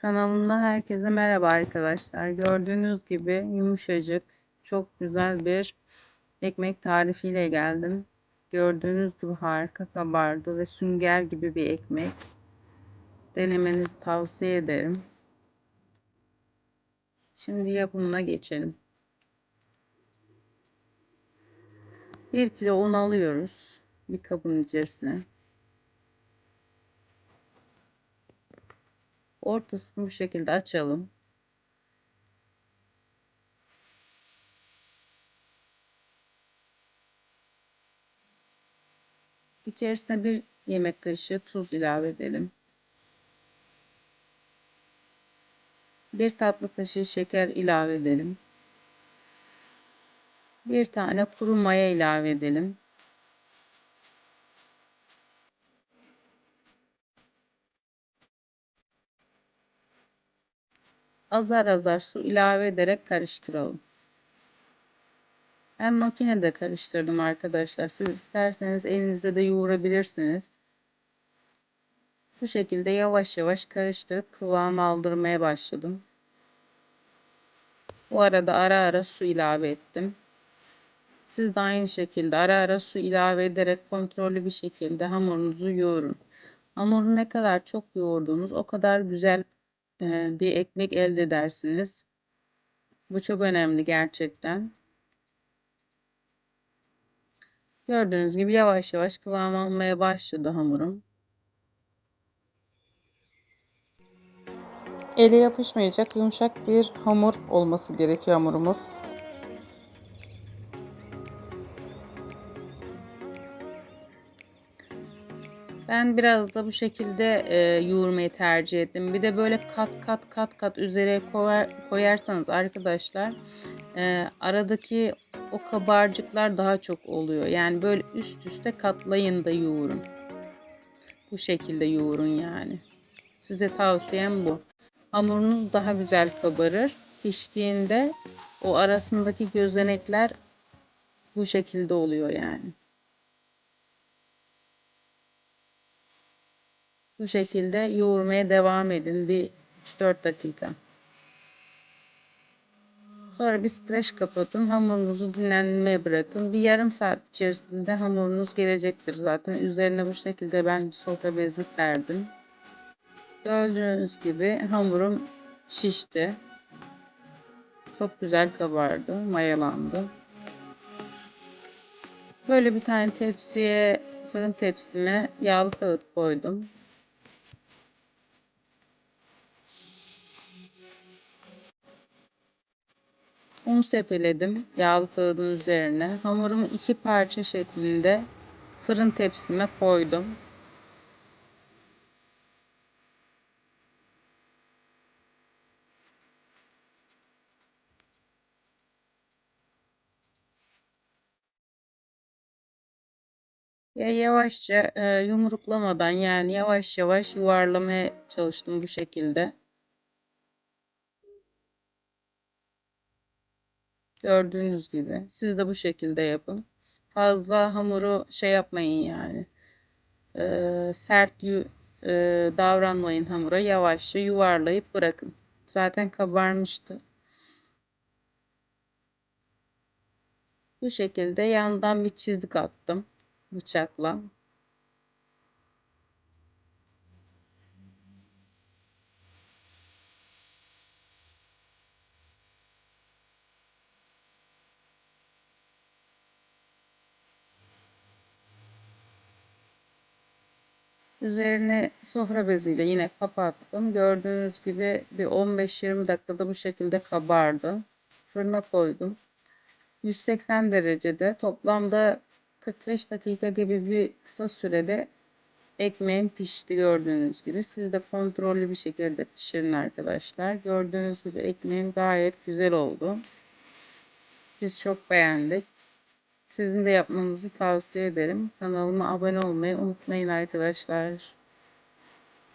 Kanalımda herkese merhaba arkadaşlar. Gördüğünüz gibi yumuşacık, çok güzel bir ekmek tarifiyle geldim. Gördüğünüz gibi harika kabardı ve sünger gibi bir ekmek. Denemenizi tavsiye ederim. Şimdi yapımına geçelim. 1 kilo un alıyoruz bir kabın içerisine. Ortasını bu şekilde açalım. İçerisine bir yemek kaşığı tuz ilave edelim. Bir tatlı kaşığı şeker ilave edelim. Bir tane kuru maya ilave edelim. Azar azar su ilave ederek karıştıralım. Ben makinede karıştırdım arkadaşlar. Siz isterseniz elinizde de yoğurabilirsiniz. Bu şekilde yavaş yavaş karıştırıp kıvam aldırmaya başladım. Bu arada ara ara su ilave ettim. Siz de aynı şekilde ara ara su ilave ederek kontrollü bir şekilde hamurunuzu yoğurun. Hamuru ne kadar çok yoğurduğunuz o kadar güzel bir ekmek elde edersiniz. Bu çok önemli gerçekten. Gördüğünüz gibi yavaş yavaş kıvam almaya başladı hamurum. Ele yapışmayacak yumuşak bir hamur olması gerekiyor hamurumuz. Ben biraz da bu şekilde e, yoğurmayı tercih ettim. Bir de böyle kat kat kat kat üzere koyar, koyarsanız arkadaşlar e, aradaki o kabarcıklar daha çok oluyor. Yani böyle üst üste katlayın da yoğurun. Bu şekilde yoğurun yani. Size tavsiyem bu. Hamurunuz daha güzel kabarır. Piştiğinde o arasındaki gözenekler bu şekilde oluyor yani. Bu şekilde yoğurmaya devam edin bir 3-4 dakika. Sonra bir streç kapatın. Hamurunuzu dinlenmeye bırakın. Bir yarım saat içerisinde hamurunuz gelecektir zaten. Üzerine bu şekilde ben sofra bezi serdim. Gördüğünüz gibi hamurum şişti. Çok güzel kabardı, mayalandı. Böyle bir tane tepsiye, fırın tepsime yağlı kağıt koydum. Un sepeledim yağlı kağıdın üzerine. Hamurumu iki parça şeklinde fırın tepsime koydum. Ya yavaşça e, yumruklamadan yani yavaş yavaş yuvarlamaya çalıştım bu şekilde. Gördüğünüz gibi. Siz de bu şekilde yapın. Fazla hamuru şey yapmayın yani. Ee, sert yu, e, davranmayın hamura. Yavaşça yuvarlayıp bırakın. Zaten kabarmıştı. Bu şekilde yandan bir çizik attım bıçakla. Üzerine sofra beziyle yine kapattım. Gördüğünüz gibi bir 15-20 dakikada bu şekilde kabardı. Fırına koydum. 180 derecede toplamda 45 dakika gibi bir kısa sürede ekmeğim pişti gördüğünüz gibi. Siz de kontrollü bir şekilde pişirin arkadaşlar. Gördüğünüz gibi ekmeğim gayet güzel oldu. Biz çok beğendik. Sizin de yapmanızı tavsiye ederim. Kanalıma abone olmayı unutmayın arkadaşlar.